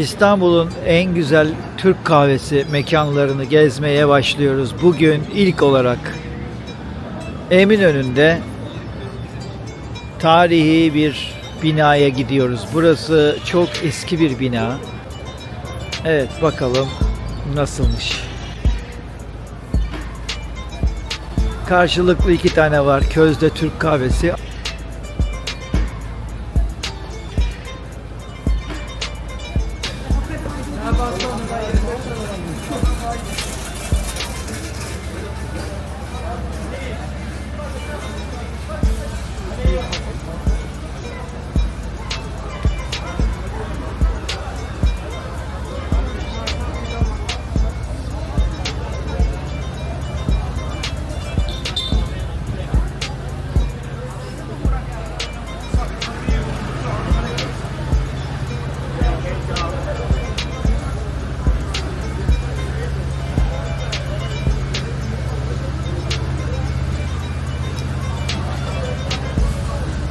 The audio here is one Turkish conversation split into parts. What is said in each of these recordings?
İstanbul'un en güzel Türk kahvesi mekanlarını gezmeye başlıyoruz. Bugün ilk olarak Eminönü'nde tarihi bir binaya gidiyoruz. Burası çok eski bir bina. Evet bakalım nasılmış. Karşılıklı iki tane var. Közde Türk kahvesi.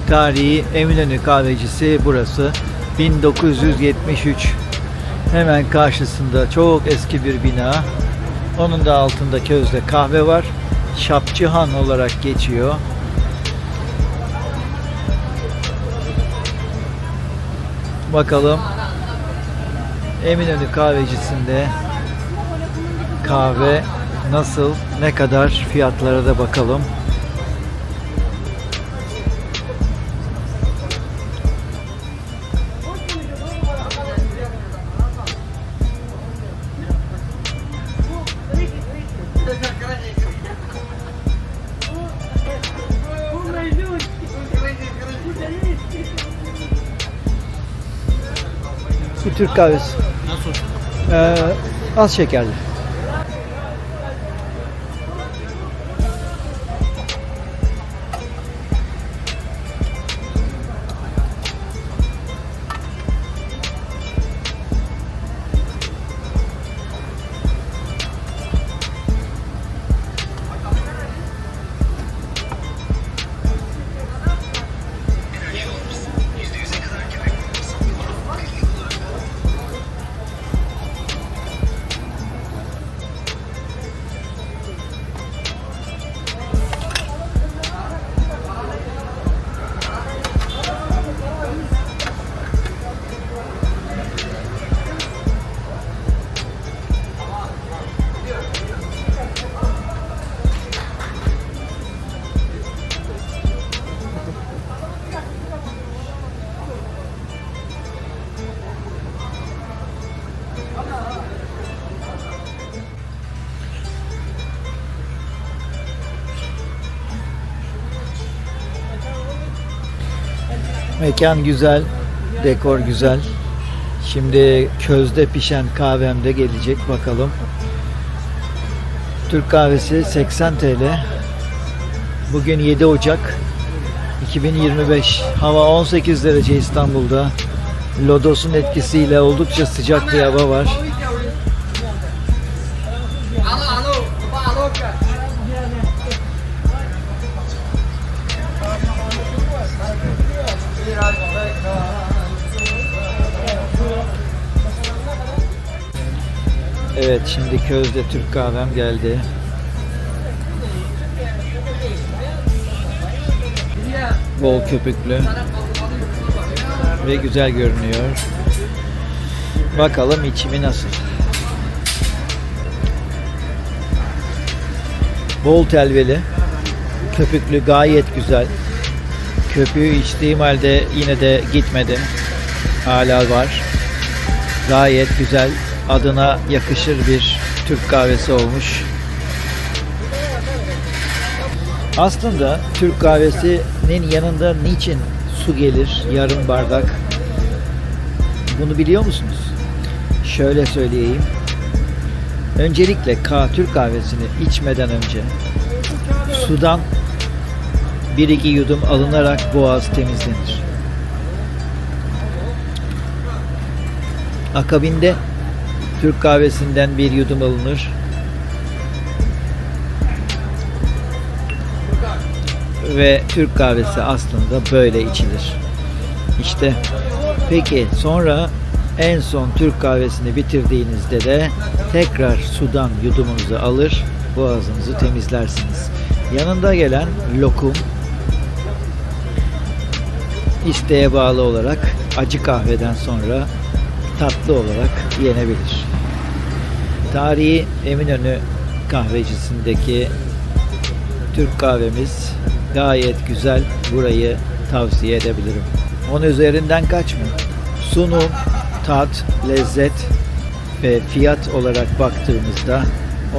Tarihi Eminönü kahvecisi burası. 1973. Hemen karşısında çok eski bir bina. Onun da altında közde kahve var. Şapçıhan olarak geçiyor. Bakalım Eminönü kahvecisinde kahve nasıl, ne kadar fiyatlara da bakalım. Bir Türk kahvesi. Nasıl? Ee, az şekerli. Mekan güzel, dekor güzel. Şimdi közde pişen kahvem de gelecek bakalım. Türk kahvesi 80 TL. Bugün 7 Ocak 2025. Hava 18 derece İstanbul'da. Lodos'un etkisiyle oldukça sıcak bir hava var. Evet şimdi közde Türk kahvem geldi. Bol köpüklü ve güzel görünüyor. Bakalım içimi nasıl. Bol telveli, köpüklü gayet güzel. Köpüğü içtiğim halde yine de gitmedim. Hala var. Gayet güzel, adına yakışır bir Türk kahvesi olmuş. Aslında Türk kahvesinin yanında niçin su gelir yarım bardak? Bunu biliyor musunuz? Şöyle söyleyeyim. Öncelikle K Türk kahvesini içmeden önce sudan bir iki yudum alınarak boğaz temizlenir. Akabinde Türk kahvesinden bir yudum alınır. Ve Türk kahvesi aslında böyle içilir. İşte peki sonra En son Türk kahvesini bitirdiğinizde de tekrar sudan yudumunuzu alır, boğazınızı temizlersiniz. Yanında gelen lokum, isteğe bağlı olarak acı kahveden sonra tatlı olarak yenebilir. Tarihi Eminönü kahvecisindeki Türk kahvemiz gayet güzel. Burayı tavsiye edebilirim. 10 üzerinden kaç mı? Sunum, tat, lezzet ve fiyat olarak baktığımızda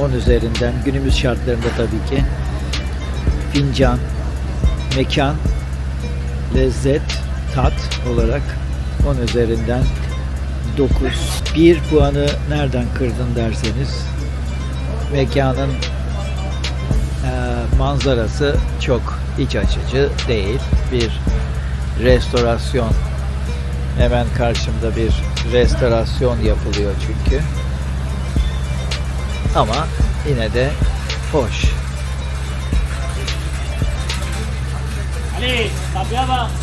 10 üzerinden günümüz şartlarında tabii ki fincan, mekan, lezzet, tat olarak 10 üzerinden 9. 1 puanı nereden kırdın derseniz mekanın e, manzarası çok iç açıcı değil. Bir restorasyon hemen karşımda bir restorasyon yapılıyor çünkü. Ama yine de hoş. Ali, tapi apa?